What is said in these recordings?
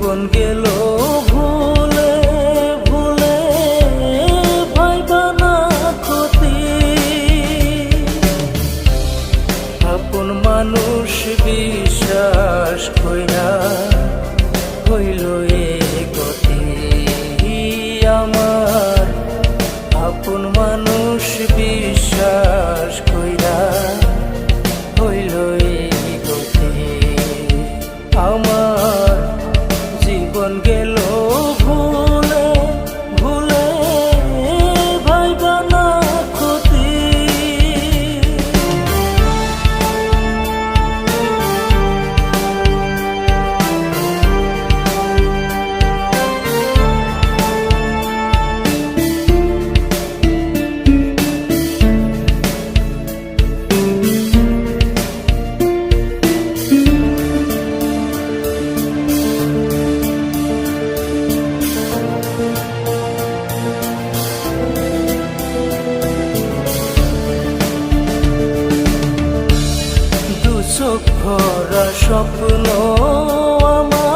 জীবন গেল ভোর ভরা স্বপ্ন আমার।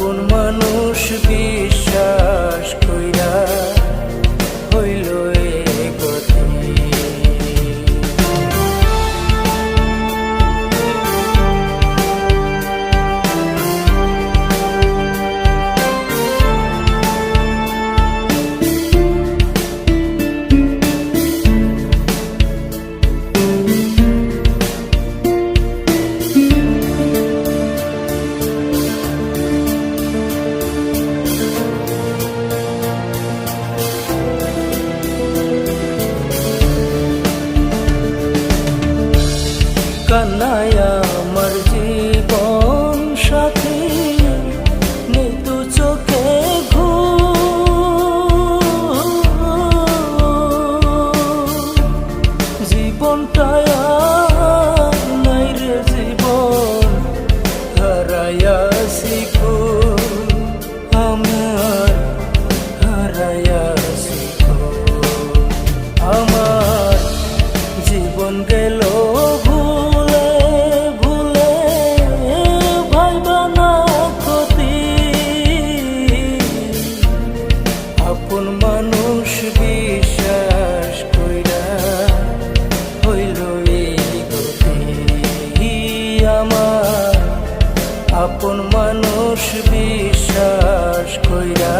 কোন মানুষ কি কান্নায় আমার জীবন সাথী নিতু চোখে ঘু জীবনটায় নাই রে জীবন হারাইয়া শিখু। আমার হারাইয়া শিখু। আমার জীবন গেল বিশ্বাস কইরা হইল আমার আপন মানুষ বিশ্বাস কইরা